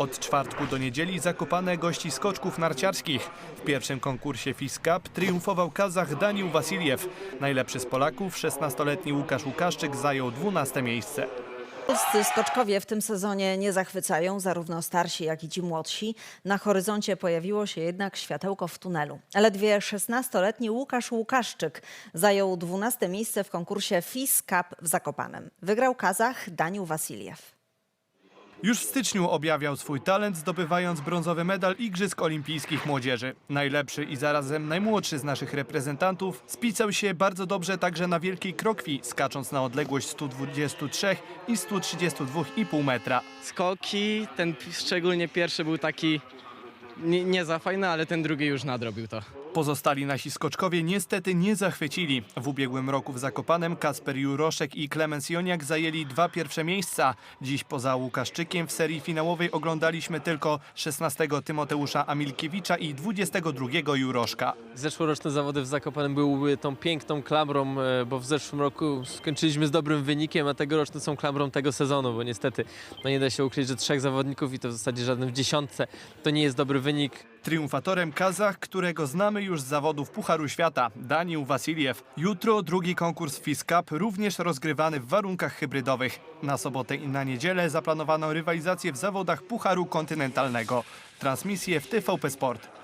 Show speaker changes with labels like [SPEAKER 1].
[SPEAKER 1] Od czwartku do niedzieli Zakopane gości skoczków narciarskich. W pierwszym konkursie FIS Cup triumfował Kazach Danił Wasiliew. Najlepszy z Polaków, 16-letni Łukasz Łukaszczyk, zajął 12 miejsce.
[SPEAKER 2] Polscy skoczkowie w tym sezonie nie zachwycają, zarówno starsi, jak i ci młodsi. Na horyzoncie pojawiło się jednak światełko w tunelu. Ledwie 16-letni Łukasz Łukaszczyk zajął 12 miejsce w konkursie FIS Cup w Zakopanem. Wygrał Kazach Danił Wasiliew.
[SPEAKER 1] Już w styczniu objawiał swój talent, zdobywając brązowy medal Igrzysk Olimpijskich Młodzieży. Najlepszy i zarazem najmłodszy z naszych reprezentantów spisał się bardzo dobrze także na Wielkiej Krokwi, skacząc na odległość 123 i 132,5 metra.
[SPEAKER 3] skoki, ten szczególnie pierwszy był taki nie, nie za fajny, ale ten drugi już nadrobił to.
[SPEAKER 1] Pozostali nasi skoczkowie niestety nie zachwycili. W ubiegłym roku w Zakopanem Kasper Juroszek i Klemens Joniak zajęli dwa pierwsze miejsca. Dziś poza Łukaszczykiem w serii finałowej oglądaliśmy tylko 16 Tymoteusza Amilkiewicza i 22 Juroszka.
[SPEAKER 4] Zeszłoroczne zawody w Zakopanem były tą piękną klamrą, e, bo w zeszłym roku skończyliśmy z dobrym wynikiem, a tegoroczne są klamrą tego sezonu, bo niestety no nie da się ukryć, że trzech zawodników i to w zasadzie żaden w dziesiątce to nie jest dobry wynik.
[SPEAKER 1] Triumfatorem Kazach, którego znamy już z zawodów Pucharu Świata, Danił Wasiliew. Jutro drugi konkurs FIS Cup, również rozgrywany w warunkach hybrydowych. Na sobotę i na niedzielę zaplanowano rywalizację w zawodach Pucharu Kontynentalnego. Transmisję w TVP Sport.